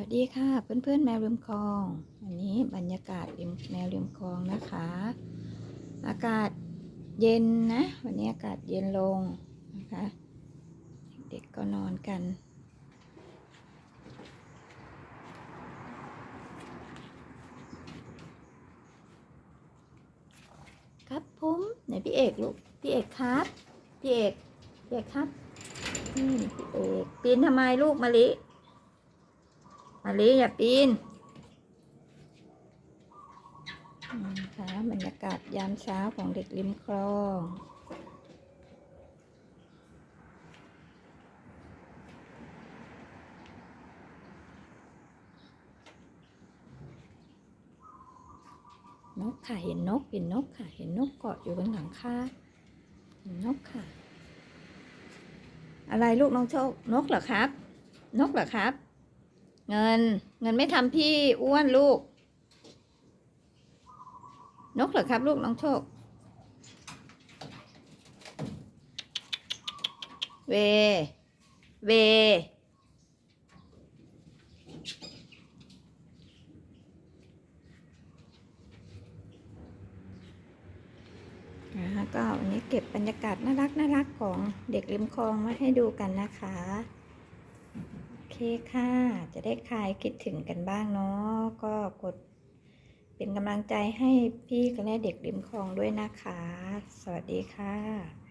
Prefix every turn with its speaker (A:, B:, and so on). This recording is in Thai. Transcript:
A: วัสดีค่ะเพื่อนๆแมวริมคลองวันนี้บรรยากาศริมแมวริมคลองนะคะ อากาศเย็นนะ วันนี้อากาศเย็นลงนะคะ เด็กก็นอนกัน ครับผมไหนพี่เอกลูกพี่เอกครับพี่เอกพี่เอกครับนี่พี่เอกปีนทำไมลูกมะลิ มาลีอย่าปีนค่ะบรรยากาศยามเช้าของเด็กริมคลองนกค่ะ เห็นนก เห็นนกค่ะ เห็นนกเกาะอยู่บนหลังคาเห็นนกค่ะ อะไรลูกน้องโชคนกเหรอครับ นกเหรอครับ เงิน เงินไม่ทำพี่อ้วนลูก นกเหรอครับลูกน้องโชค เว เวนะคะก็วันนี้เก็บบรรยากาศน่ารักน่ารักของเด็กริมคลองมาให้ดูกันนะคะ เคค่ะ จะได้คลายคิดถึงกันบ้างเนาะก็กดเป็นกำลังใจให้พี่กับแม่เด็กริมคลองด้วยนะคะ สวัสดีค่ะ